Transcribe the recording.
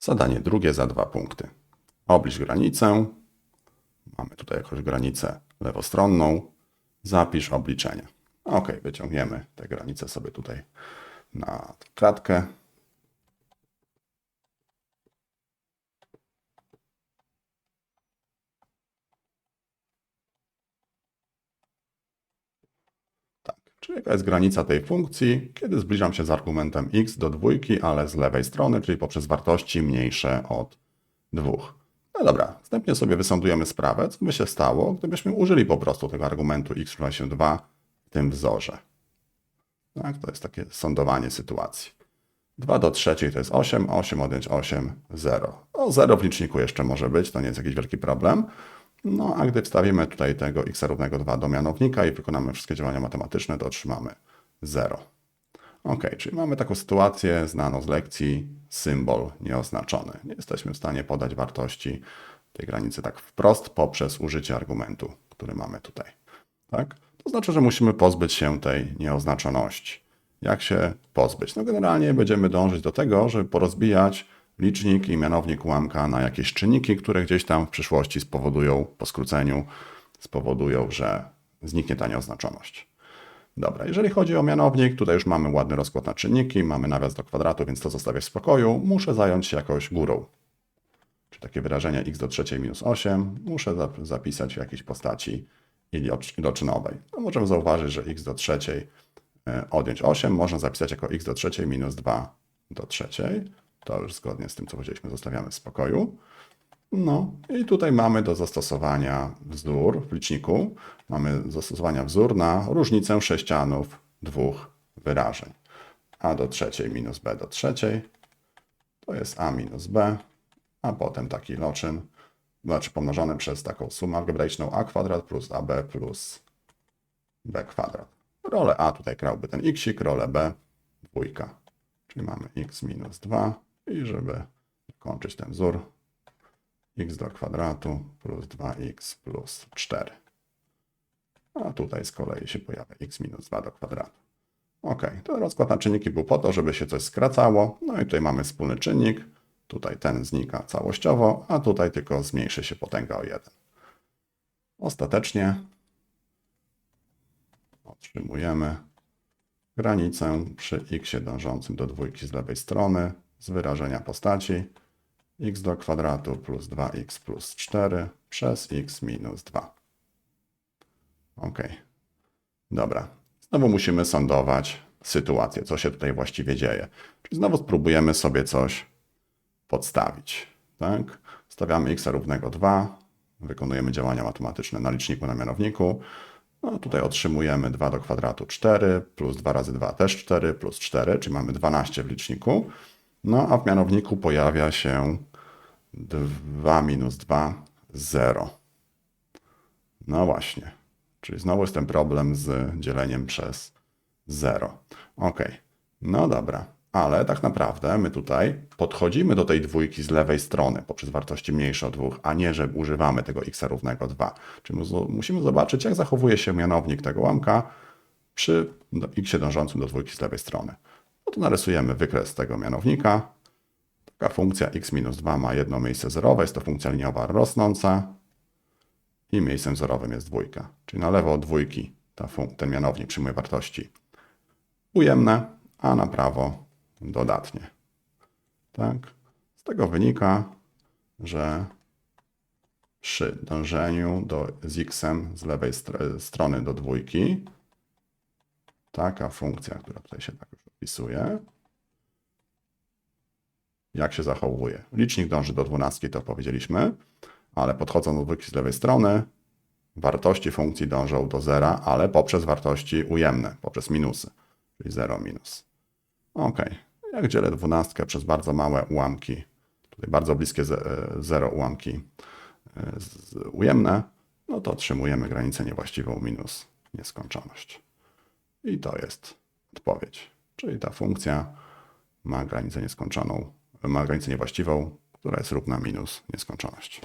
Zadanie drugie za dwa punkty. Oblicz granicę. Mamy tutaj jakąś granicę lewostronną. Zapisz obliczenie. Ok, wyciągniemy te granice sobie tutaj na kratkę. Tak, czyli jaka jest granica tej funkcji, kiedy zbliżam się z argumentem x do dwójki, ale z lewej strony, czyli poprzez wartości mniejsze od dwóch. No dobra, wstępnie sobie wysądujemy sprawę, co by się stało, gdybyśmy użyli po prostu tego argumentu x równa się 2 w tym wzorze. Tak, to jest takie sądowanie sytuacji. 2 do trzeciej to jest 8, 8 odjąć 8, 0. No 0 w liczniku jeszcze może być, to nie jest jakiś wielki problem. No a gdy wstawimy tutaj tego x równego 2 do mianownika i wykonamy wszystkie działania matematyczne, to otrzymamy 0. Ok, czyli mamy taką sytuację znaną z lekcji, symbol nieoznaczony. Nie jesteśmy w stanie podać wartości tej granicy tak wprost poprzez użycie argumentu, który mamy tutaj. Tak? To znaczy, że musimy pozbyć się tej nieoznaczoności. Jak się pozbyć? No generalnie będziemy dążyć do tego, żeby porozbijać licznik i mianownik ułamka na jakieś czynniki, które gdzieś tam w przyszłości spowodują, po skróceniu, spowodują, że zniknie ta nieoznaczoność. Dobra, jeżeli chodzi o mianownik, tutaj już mamy ładny rozkład na czynniki, mamy nawias do kwadratu, więc to zostawię w spokoju. Muszę zająć się jakoś górą. Czyli takie wyrażenie x do trzeciej minus 8 muszę zap- zapisać w jakiejś postaci ilocz- iloczynowej. No możemy zauważyć, że x do trzeciej e, odjąć 8 można zapisać jako x do trzeciej minus 2 do trzeciej. To już zgodnie z tym, co powiedzieliśmy, zostawiamy w spokoju. No i tutaj mamy do zastosowania wzór w liczniku. Mamy zastosowania wzór na różnicę sześcianów dwóch wyrażeń. a do trzeciej minus b do trzeciej to jest a minus b, a potem taki loczyn, znaczy pomnożony przez taką sumę algebraiczną a kwadrat plus ab plus b kwadrat. Rolę a tutaj grałby ten xik, rolę b dwójka. Czyli mamy x minus 2 i żeby kończyć ten wzór, x do kwadratu plus 2x plus 4. A tutaj z kolei się pojawia x minus 2 do kwadratu. Ok, to rozkład na czynniki był po to, żeby się coś skracało. No i tutaj mamy wspólny czynnik. Tutaj ten znika całościowo, a tutaj tylko zmniejszy się potęga o 1. Ostatecznie otrzymujemy granicę przy x dążącym do dwójki z lewej strony z wyrażenia postaci x do kwadratu plus 2x plus 4 przez x minus 2. Ok. Dobra. Znowu musimy sądować sytuację, co się tutaj właściwie dzieje. Czyli znowu spróbujemy sobie coś podstawić. Tak? Stawiamy x równego 2, wykonujemy działania matematyczne na liczniku, na mianowniku. No tutaj otrzymujemy 2 do kwadratu 4, plus 2 razy 2 też 4, plus 4, czyli mamy 12 w liczniku. No a w mianowniku pojawia się 2 minus 2, 0. No właśnie. Czyli znowu jest ten problem z dzieleniem przez 0. Ok. No dobra. Ale tak naprawdę my tutaj podchodzimy do tej dwójki z lewej strony poprzez wartości mniejsze od 2, a nie, że używamy tego x równego 2. Czyli mu- musimy zobaczyć, jak zachowuje się mianownik tego łamka przy x dążącym do dwójki z lewej strony. No to narysujemy wykres tego mianownika. Taka funkcja x minus 2 ma jedno miejsce zerowe, jest to funkcja liniowa rosnąca i miejscem zerowym jest dwójka. Czyli na lewo od dwójki ten mianownik przyjmuje wartości ujemne, a na prawo dodatnie. Tak? Z tego wynika, że przy dążeniu do, z x z lewej str- strony do dwójki taka funkcja, która tutaj się tak już opisuje, jak się zachowuje. Licznik dąży do dwunastki, to powiedzieliśmy, ale podchodząc do dwójki z lewej strony, wartości funkcji dążą do zera, ale poprzez wartości ujemne, poprzez minusy, czyli 0 minus. Ok, jak dzielę dwunastkę przez bardzo małe ułamki, tutaj bardzo bliskie ze- e, zero ułamki e, ujemne, no to otrzymujemy granicę niewłaściwą minus nieskończoność. I to jest odpowiedź. Czyli ta funkcja ma granicę nieskończoną, ma granicę niewłaściwą, która jest równa minus nieskończoność.